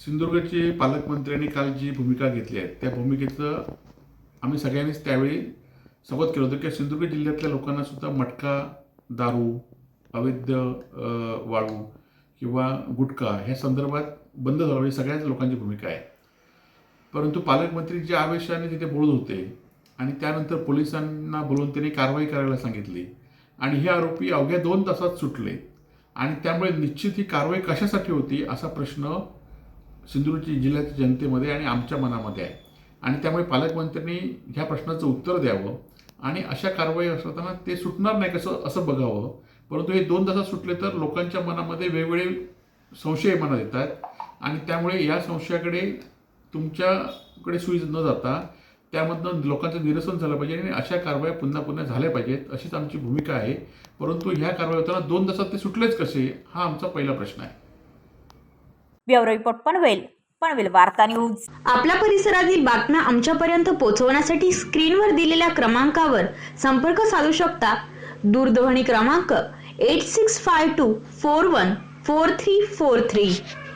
सिंधुदुर्गचे पालकमंत्र्यांनी काल जी भूमिका घेतली आहे त्या भूमिकेचं आम्ही सगळ्यांनीच त्यावेळी स्वागत केलं होतं की सिंधुदुर्ग जिल्ह्यातल्या लोकांना सुद्धा मटका दारू अवैध वाळू किंवा गुटखा ह्या संदर्भात बंद झाला म्हणजे सगळ्याच लोकांची भूमिका आहे. परंतु पालकमंत्री ज्या आवेशाने तिथे बोलत होते आणि त्यानंतर पोलिसांना बोलवून त्यांनी कारवाई करायला सांगितली आणि हे आरोपी अवघ्या दोन तासात सुटले आणि त्यामुळे निश्चित ही कारवाई कशासाठी होती असा प्रश्न सिंधुदुर्ग जिल्ह्याच्या जनतेमध्ये आणि आमच्या मनामध्ये आहे. आणि त्यामुळे पालकमंत्र्यांनी ह्या प्रश्नाचं उत्तर द्यावं आणि अशा कारवाई असताना ते सुटणार नाही कसं असं बघावं परंतु हे दोन तासात सुटले तर लोकांच्या मनामध्ये वेगवेगळे संशय मनात येतात. आणि त्यामुळे या संशयाकडे तुमच्याकडे सुई न जाता त्यामधनं लोकांचं निरसन झालं पाहिजे आणि अशा कारवाया पुन्हा पुन्हा झाल्या पाहिजेत अशीच आमची भूमिका आहे. परंतु ह्या कारवाई होताना दोन तासात ते सुटलेच कसे हा आमचा पहिला प्रश्न आहे. ब्युरो रिपोर्ट पनवेल पनवेल वार्ता न्यूज. आपल्या परिसरातील बातम्या आमच्यापर्यंत पोहोचवण्यासाठी स्क्रीनवर दिलेल्या क्रमांकावर संपर्क साधू शकता. दूरध्वनी क्रमांक 8652414343